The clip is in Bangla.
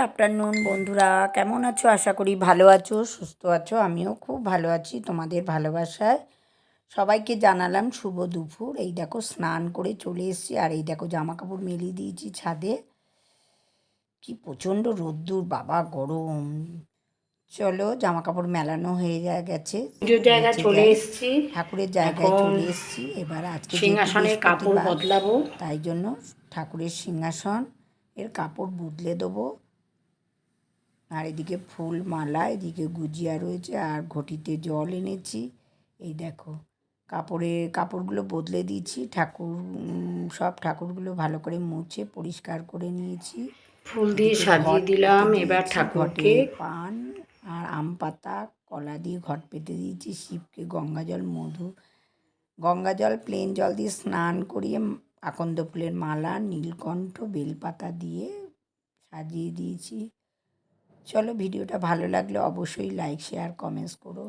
আফটারনুন বন্ধুরা। কেমন আছো? আশা করি ভালো আছো সুস্থ আছো। আমিও খুব ভালো আছি তোমাদের ভালোবাসায়। সবাইকে জানালাম শুভ দুপুর। এই দেখো স্নান করে চলে এসেছি। আর এই দেখো জামা কাপড় মেলিয়ে দিয়েছি ছাদে। কি প্রচণ্ড রোদ্দুর বাবা গরম। চলো জামা কাপড় মেলানো হয়ে গেছে। চলে। এসেছি। ঠাকুরের জায়গায় চলে এসেছি। এবার আজকে সিংহাসনের কাপড় বদলাবো। তাই জন্য ঠাকুরের সিংহাসন এর কাপড় বদলে দেবো। আর এদিকে ফুল মালা এদিকে গুজিয়া রয়েছে আর ঘটিতে জল এনেছি। এই দেখো কাপড়ে কাপড়গুলো বদলে দিয়েছি ঠাকুর সব ঠাকুরগুলো ভালো করে মুছে পরিষ্কার করে নিয়েছি। ফুল দিয়ে সাজিয়ে দিলাম এবার ঠাকুরকে। পান আর আম পাতা কলা দিয়ে ঘট পেতে দিয়েছি শিবকে গঙ্গা জল মধু গঙ্গা জল প্লেন জল দিয়ে স্নান করিয়ে আকন্দ ফুলের মালা নীলকণ্ঠ বেলপাতা দিয়ে সাজিয়ে দিয়েছি। চলো ভিডিওটা ভালো লাগলে অবশ্যই লাইক শেয়ার কমেন্টস করো।